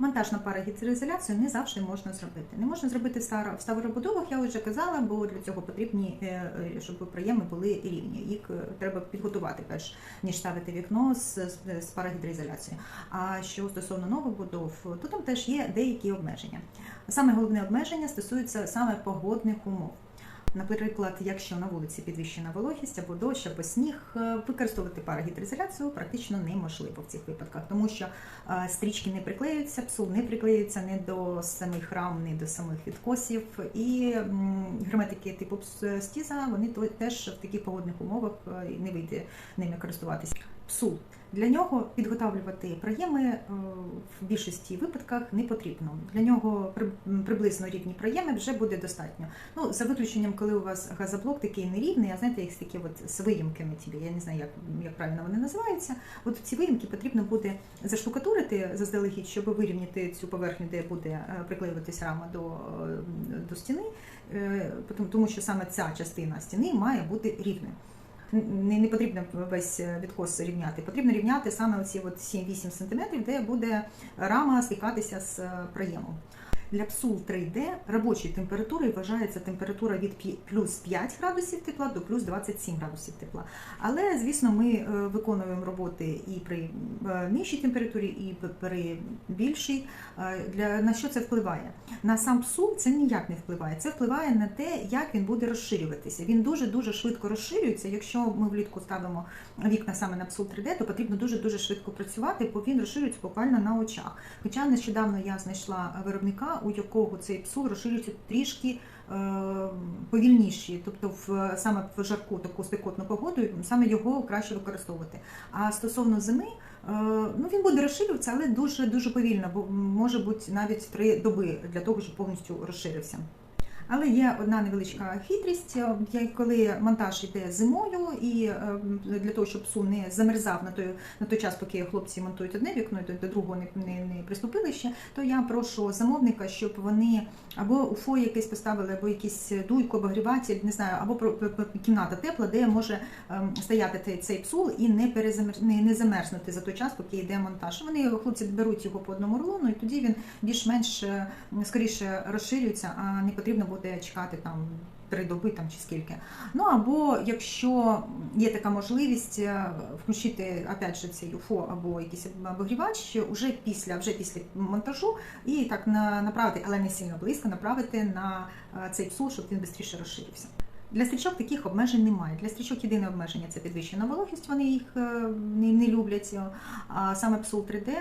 Монтажна парагідроізоляцію не завжди можна зробити. Не можна зробити в старобудовах, я вже казала, бо для цього потрібні, е, е, щоб проєми були рівні. Їх е, треба підготувати перш ніж ставити вікно з, з парагідроізоляцією. А що стосовно нових будов, то там теж є деякі обмеження. Саме головне обмеження стосується саме погодних умов. Наприклад, якщо на вулиці підвищена вологість або дощ, або сніг, е, використовувати парагідроізоляцію практично неможливо в цих випадках, тому що е, стрічки не приклеюються, псул не приклеюється ні до самих рам, ні до самих відкосів. І герметики типу стіза вони теж в таких погодних умовах е, не вийде ними користуватися. Псул. Для нього підготовлювати проєми е, в більшості випадках не потрібно. Для нього приблизно рівні проєми вже буде достатньо. Ну, за виключенням, коли у вас газоблок такий нерівний, а знаєте, як такі от з виїмками ті, я не знаю, як, як правильно вони називаються. От ці виїмки потрібно буде заштукатурити заздалегідь, щоб вирівняти цю поверхню, де буде е, приклеюватись рама до, до стіни, е, тому що саме ця частина стіни має бути рівною. Не, не потрібно весь відкос рівняти, потрібно рівняти саме оці от 7-8 см, де буде рама стикатися з е, проємом. Для псул 3D робочою температурою вважається температура від плюс 5 градусів тепла до плюс 27 градусів тепла. Але, звісно, ми е, виконуємо роботи і при е, нижчій температурі, і при більшій. Е, Для, на що це впливає? На сам псул це ніяк не впливає. Це впливає на те, як він буде розширюватися. Він дуже-дуже швидко розширюється. Якщо ми влітку ставимо вікна саме на псул 3D, то потрібно дуже-дуже швидко працювати, бо він розширюється буквально на очах. Хоча нещодавно я знайшла виробника, у якого цей псул розширюється трішки е, повільніші, тобто в саме в жарку таку спекотну погоду, саме його краще використовувати. А стосовно зими, е, ну він буде розширюватися, але дуже дуже повільно, бо може бути навіть три доби для того, щоб повністю розширився. Але є одна невеличка хитрість, е, коли монтаж йде зимою, і е, для того, щоб псу не замерзав на той, на той час, поки хлопці монтують одне вікно, і до, другого не, не, не приступили ще, то я прошу замовника, щоб вони або уфо якесь поставили, або якийсь дуйку, обогріватель, не знаю, або кімната тепла, де може ем, стояти цей- псул і не перезамер... не, не замерзнути за той час, поки йде монтаж. Вони хлопці беруть його по одному рулону, і тоді він більш-менш е, скоріше розширюється, а не потрібно буде чекати там. Три доби там чи скільки. Ну або якщо є така можливість е, включити опять же цей UFO або якийсь обогрівач вже після, вже після монтажу, і так на направити, але не сильно близько, направити на е, цей псул, щоб він швидше розширився. Для стрічок таких обмежень немає. Для стрічок єдине обмеження це підвищена вологість, вони їх е, не люблять. А саме псул 3D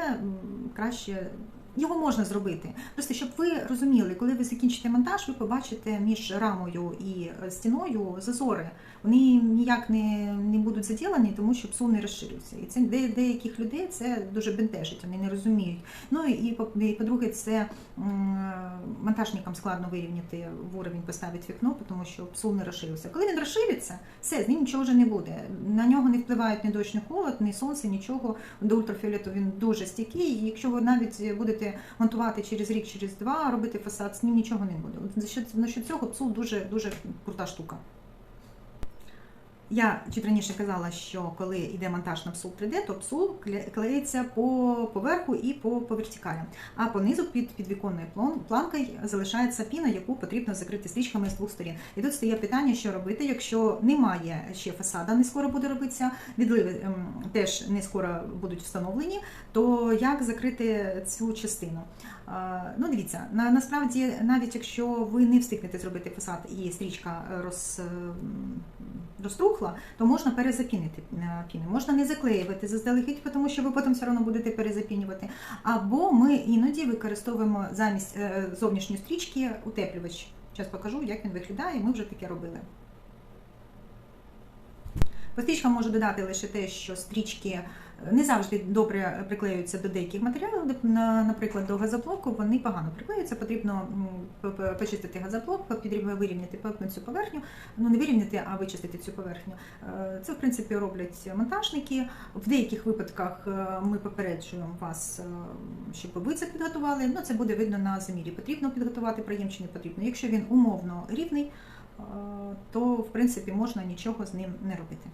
краще. Його можна зробити. Просто щоб ви розуміли, коли ви закінчите монтаж, ви побачите між рамою і е, стіною зазори. Вони ніяк не, не будуть заділені, тому що псул не розширюється. І це де, деяких людей це дуже бентежить, вони не розуміють. Ну і і по-друге, це монтажникам складно вирівняти в уровень, поставити вікно, тому що псул не розширився. Коли він розшириться, все, з ним нічого вже не буде. На нього не впливають ні дощ, ні холод, ні сонце, нічого. До ультрафіолету він дуже стійкий. І якщо ви навіть будете монтувати через рік, через два, робити фасад, з ним нічого не буде. От за що цього псу дуже дуже крута штука. Я чуть раніше казала, що коли йде монтаж на псул 3D, то псул кле- клеїться по поверху і по, по вертикалі. А понизу під підвіконною планкою залишається піна, яку потрібно закрити стрічками з двох сторін. І тут стає питання, що робити, якщо немає ще фасада, не скоро буде робитися, відливи ем, теж не скоро будуть встановлені, то як закрити цю частину? Ну, дивіться, на, насправді, навіть якщо ви не встигнете зробити фасад і стрічка роз, ем, розтрухла, то можна перезапінити е, піни. Можна не заклеювати заздалегідь, тому що ви потім все одно будете перезапінювати. Або ми іноді використовуємо замість е, зовнішньої стрічки утеплювач. Зараз покажу, як він виглядає. Ми вже таке робили. По стрічкам можу додати лише те, що стрічки не завжди добре приклеюються до деяких матеріалів, наприклад, до газоблоку вони погано приклеюються. Потрібно почистити газоблок, потрібно вирівняти цю поверхню. Ну не вирівняти, а вичистити цю поверхню. Е, Це в принципі роблять монтажники. В деяких випадках е, ми попереджуємо вас, е, щоб ви це підготували. Ну це буде видно на замірі. Потрібно підготувати проєм чи не потрібно. Якщо він умовно рівний, е, то в принципі можна нічого з ним не робити.